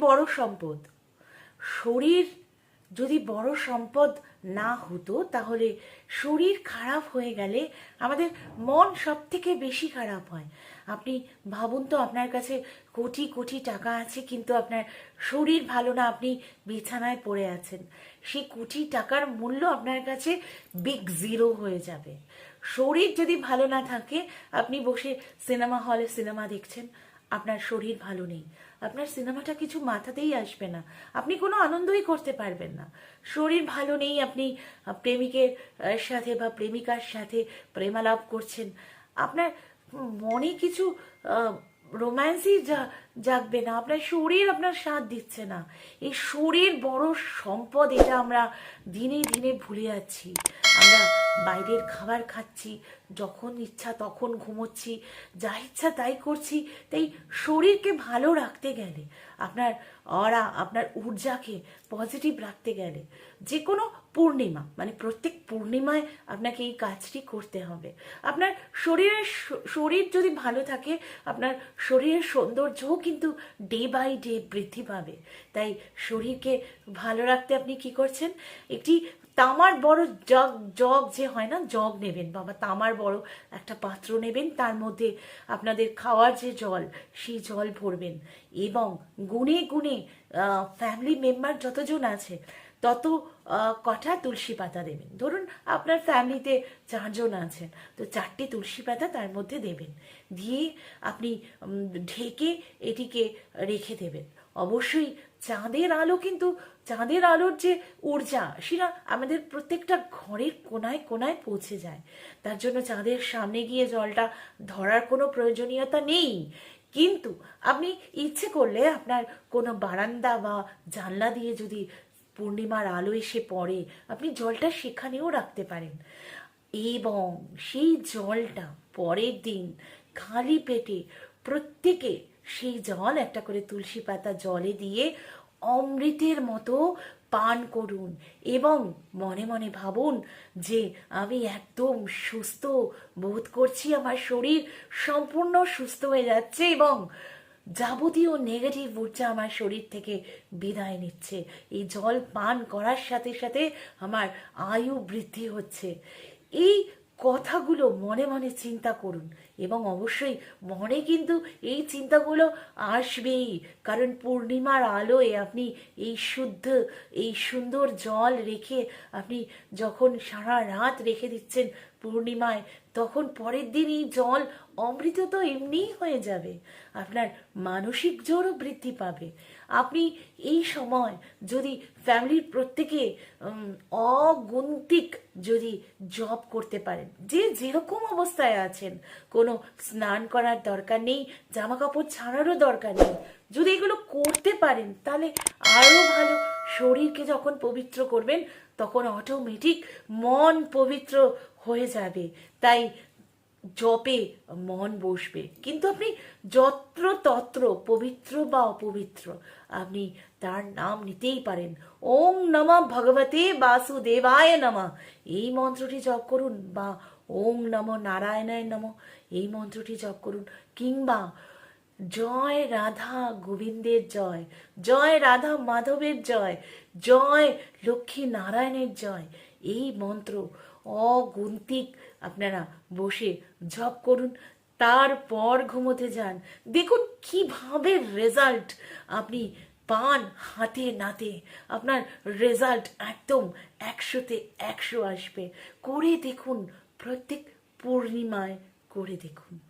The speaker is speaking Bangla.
বড় সম্পদ। শরীর যদি বড় সম্পদ না হতো, তাহলে শরীর খারাপ হয়ে গেলে আমাদের মন সব থেকে বেশি খারাপ হয়। আপনি ভাবুন তো, আপনার কাছে কোটি কোটি টাকা আছে, কিন্তু আপনার শরীর ভালো না, আপনি বিছানায় পড়ে আছেন। সেই কোটি টাকার মূল্য আপনার কাছে বিগ জিরো হয়ে যাবে। শরীর যদি ভালো না থাকে, আপনি বসে সিনেমা হলে সিনেমা দেখছেন, আপনার শরীর ভালো নেই। আপনার সিনেমাটা কিছু মাথাতেই আসবে না। আপনি কোনো আনন্দই করতে পারবেন না। শরীর ভালো নেই, আপনি প্রেমিকের সাথে বা প্রেমিকার সাথে প্রেমালাপ করছেন। আপনার মনে কিছু রোম্যান্সই জাগবে না, আপনার শরীর আপনার সাথ দিচ্ছে না। এই শরীর বড় সম্পদ, এটা আমরা দিনে দিনে ভুলে যাচ্ছি। আমরা বাইরের খাবার খাচ্ছি, যখন ইচ্ছা তখন ঘুমোচ্ছি, যা ইচ্ছা তাই করছি, তাই শরীরকে ভালো রাখতে গেলে, আপনার অরা, আপনার ঊর্জাকে পজিটিভ রাখতে গেলে যে কোনো পূর্ণিমা মানে প্রত্যেক পূর্ণিমায় আপনাকে এই কাজটি করতে হবে। আপনার শরীরের শরীর যদি ভালো থাকে, আপনার শরীরের সৌন্দর্যও কিন্তু ডে বাই ডে বৃদ্ধি পাবে। তাই শরীরকে ভালো রাখতে আপনি কি করছেন? একটি তামার বড় জগ জগ যে হয় না, জগ নেবেন, বাবা তামার বড় একটা পাত্র নেবেন, তার মধ্যে আপনাদের খাওয়ার যে জল, সেই জল ভরবেন এবং গুনে গুনে ফ্যামিলি মেম্বার যতজন আছে তত কটা তুলসী পাতা দেবেন। ধরুন আপনার ফ্যামিলিতে চারজন আছেন, তো চারটে তুলসী পাতা তার মধ্যে দেবেন। দিয়ে আপনি ঢেকে এটিকে রেখে দেবেন। অবশ্যই চাঁদের আলো কিন্তু, চাঁদের আলোর যে ঊর্জা, সেটা আমাদের প্রত্যেকটা ঘরের কোনায় কোনায় পৌঁছে যায়। তার জন্য চাঁদের সামনে গিয়ে জলটা ধরার কোনো প্রয়োজনীয়তা নেই। কিন্তু আপনি ইচ্ছে করলে আপনার কোনো বারান্দা বা জানলা দিয়ে যদি পূর্ণিমার আলো এসে পড়ে, আপনি জলটা সেখানেও রাখতে পারেন। এবং সেই জলটা পরের দিন খালি পেটে প্রত্যেকে সেই জল, একটা করে তুলসী পাতা জলে দিয়ে অমৃতের মতো পান করুন এবং মনে মনে ভাবুন যে আমি একদম সুস্থ বোধ করছি, আমার শরীর সম্পূর্ণ সুস্থ হয়ে যাচ্ছে এবং যাবতীয় নেগেটিভ ঊর্জা আমার শরীর থেকে বিদায় নিচ্ছে। এই জল পান করার সাথে সাথে আমার আয়ু বৃদ্ধি হচ্ছে। এই কথাগুলো মনে মনে চিন্তা করুন এবং অবশ্যই মনে কিন্তু এই চিন্তাগুলো আসবেই। কারণ পূর্ণিমার আলোয় আপনি এই শুদ্ধ, এই সুন্দর জল রেখে আপনি যখন সারা রাত রেখে দিচ্ছেন পূর্ণিমায়, তখন পরের দিন এই জল অমৃত তো এমনিই হয়ে যাবে। আপনার মানসিক জোরও বৃদ্ধি পাবে। আপনি এই সময় যদি ফ্যামিলির প্রত্যেকে অগুন্তিক যদি জব করতে পারেন, যে যেরকম অবস্থায় আছেন, কোনো স্নান করার দরকার নেই জামা কাপড় ছাড়ারও দরকার নেই, যদি এগুলো করতে পারেন, তাহলে আরও ভালো। শরীরকে যখন পবিত্র করবেন, তখন অটোমেটিক মন পবিত্র হয়ে যাবে। তাই জপে মন বসবে। কিন্তু আপনি যত্র তত্র, পবিত্র বা অপবিত্র, আপনি তার নাম নিতেই পারেন। ওং নমা ভগবতে বাসুদেবায় নমা। এই মন্ত্রটি জপ করুন বা ওং নম নারায়ণায় নম। এই মন্ত্রটি জপ করুন। কিংবা জয় রাধা গোবিন্দের জয় জয় রাধা মাধবের জয় জয় লক্ষ্মী নারায়ণের জয়। এই মন্ত্র অগুন্তিক। আপনারা বসে জপ করুন, তারপর ঘুমোতে যান। দেখুন কীভাবে রেজাল্ট আপনি পান হাতে নাতে। আপনার রেজাল্ট একদম একশোতে একশো আসবে। করে দেখুন, প্রত্যেক পূর্ণিমায় করে দেখুন।